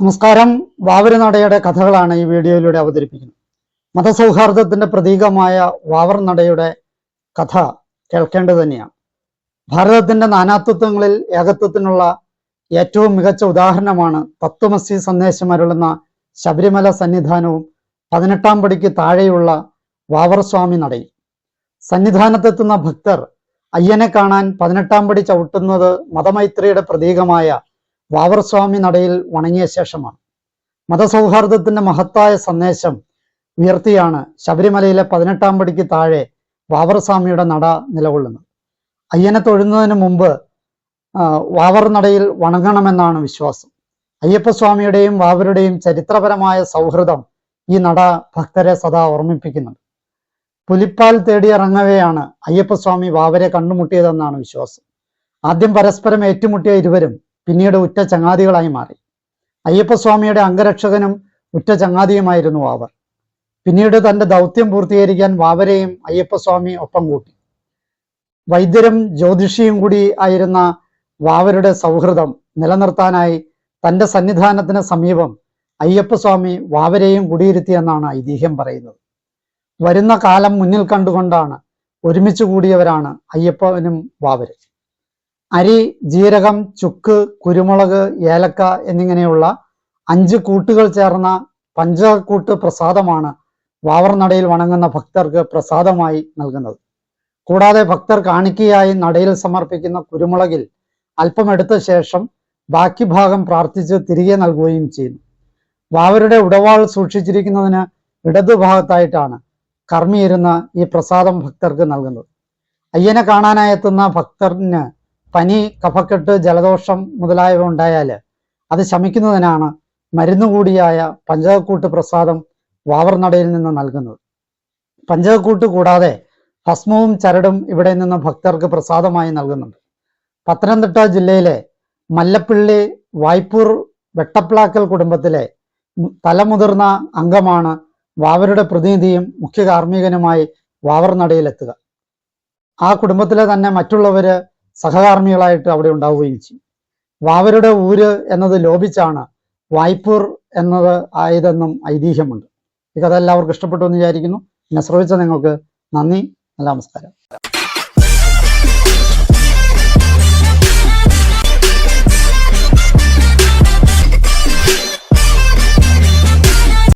നമസ്കാരം. വാവരനടയുടെ കഥകളാണ് ഈ വീഡിയോയിലൂടെ അവതരിപ്പിക്കുന്നത്. മതസൗഹാർദ്ദത്തിന്റെ പ്രതീകമായ വാവർ നടയുടെ കഥ കേൾക്കേണ്ടത് തന്നെയാണ്. ഭാരതത്തിന്റെ നാനാത്വത്വങ്ങളിൽ ഏകത്വത്തിനുള്ള ഏറ്റവും മികച്ച ഉദാഹരണമാണ് തത്വമസി സന്ദേശം അരുളുന്ന ശബരിമല സന്നിധാനവും പതിനെട്ടാം പടിക്ക് താഴെയുള്ള വാവർ സ്വാമി നടയും സന്നിധാനത്തെത്തുന്ന ഭക്തർ അയ്യനെ കാണാൻ പതിനെട്ടാം പടി ചവിട്ടുന്നത് മതമൈത്രിയുടെ പ്രതീകമായ വാവർസ്വാമി നടയിൽ വണങ്ങിയ ശേഷമാണ്. മതസൗഹാർദ്ദത്തിന്റെ മഹത്തായ സന്ദേശം ഉയർത്തിയാണ് ശബരിമലയിലെ പതിനെട്ടാം പടിക്ക് താഴെ വാവർസ്വാമിയുടെ നട നിലകൊള്ളുന്നത്. അയ്യനെ തൊഴുന്നതിന് മുമ്പ് വാവർ നടയിൽ വണങ്ങണമെന്നാണ് വിശ്വാസം. അയ്യപ്പസ്വാമിയുടെയും വാവരുടെയും ചരിത്രപരമായ സൗഹൃദം ഈ നട ഭക്തരെ സദാ ഓർമ്മിപ്പിക്കുന്നുണ്ട് പുലിപ്പാൽ തേടിയിറങ്ങവെയാണ് അയ്യപ്പസ്വാമി വാവരെ കണ്ടുമുട്ടിയതെന്നാണ് വിശ്വാസം. ആദ്യം പരസ്പരം ഏറ്റുമുട്ടിയ ഇരുവരും പിന്നീട് ഉറ്റ ചങ്ങാതികളായി മാറി. അയ്യപ്പസ്വാമിയുടെ അംഗരക്ഷകനും ഉറ്റ ചങ്ങാതിയുമായിരുന്നു വാവർ. പിന്നീട് തന്റെ ദൗത്യം പൂർത്തീകരിക്കാൻ വാവരെയും അയ്യപ്പസ്വാമി ഒപ്പം കൂട്ടി. വൈദ്യരും ജ്യോതിഷിയും കൂടി ആയിരുന്ന വാവരുടെ സൗഹൃദം നിലനിർത്താനായി തന്റെ സന്നിധാനത്തിന് സമീപം അയ്യപ്പസ്വാമി വാവരെയും കുടിയിരുത്തിയെന്നാണ് ഐതിഹ്യം പറയുന്നത്. വരുന്ന കാലം മുന്നിൽ കണ്ടുകൊണ്ടാണ് ഒരുമിച്ച് കൂടിയവരാണ് അയ്യപ്പനും വാവരും. അരി ജീരകം ചുക്ക് കുരുമുളക് ഏലക്ക എന്നിങ്ങനെയുള്ള അഞ്ച് കൂട്ടുകൾ ചേർന്ന പഞ്ചകൂട്ട് പ്രസാദമാണ് വാവർനടയിൽ വണങ്ങുന്ന ഭക്തർക്ക് പ്രസാദമായി നൽകുന്നത്. കൂടാതെ ഭക്തർ കാണിക്കയായി നടയിൽ സമർപ്പിക്കുന്ന കുരുമുളകിൽ അല്പം എടുത്ത ശേഷം ബാക്കി ഭാഗം പ്രാർത്ഥിച്ച് തിരികെ നൽകുകയും ചെയ്യുന്നു. വാവരുടെ ഉടവാൾ സൂക്ഷിച്ചിരിക്കുന്നതിന് ഇടതുഭാഗത്തായിട്ടാണ് കർമ്മിയിരുന്ന ഈ പ്രസാദം ഭക്തർക്ക് നൽകുന്നത്. അയ്യനെ കാണാനായെത്തുന്ന ഭക്തന് പനി കഫക്കെട്ട് ജലദോഷം മുതലായവ ഉണ്ടായാൽ അത് ശമിക്കുന്നതിനാണ് മരുന്ന് കൂടിയായ പഞ്ചകക്കൂട്ട് പ്രസാദം വാവർനടയിൽ നിന്ന് നൽകുന്നത്. പഞ്ചകക്കൂട്ട് കൂടാതെ ഭസ്മവും ചരടും ഇവിടെ നിന്ന് ഭക്തർക്ക് പ്രസാദമായി നൽകുന്നുണ്ട്. പത്തനംതിട്ട ജില്ലയിലെ മല്ലപ്പള്ളി വായ്പൂർ വെട്ടപ്ലാക്കൽ കുടുംബത്തിലെ തലമുതിർന്ന അംഗമാണ് വാവരുടെ പ്രതിനിധിയും മുഖ്യ കാർമ്മികനുമായി വാവർ നടയിലെത്തുക ആ കുടുംബത്തിലെ തന്നെ മറ്റുള്ളവര് സഹകാർമ്മികളായിട്ട് അവിടെ ഉണ്ടാവുകയും ചെയ്യും. വാവരുടെ ഊര് എന്നത് ലോപിച്ചാണ് വായ്പൂർ എന്നത് ആയതെന്നും ഐതിഹ്യമുണ്ട്. ഈ കഥ എല്ലാവർക്കും ഇഷ്ടപ്പെട്ടു എന്ന് വിചാരിക്കുന്നു. എന്നെ ശ്രമിച്ച നിങ്ങൾക്ക് നന്ദി. നല്ല നമസ്കാരം.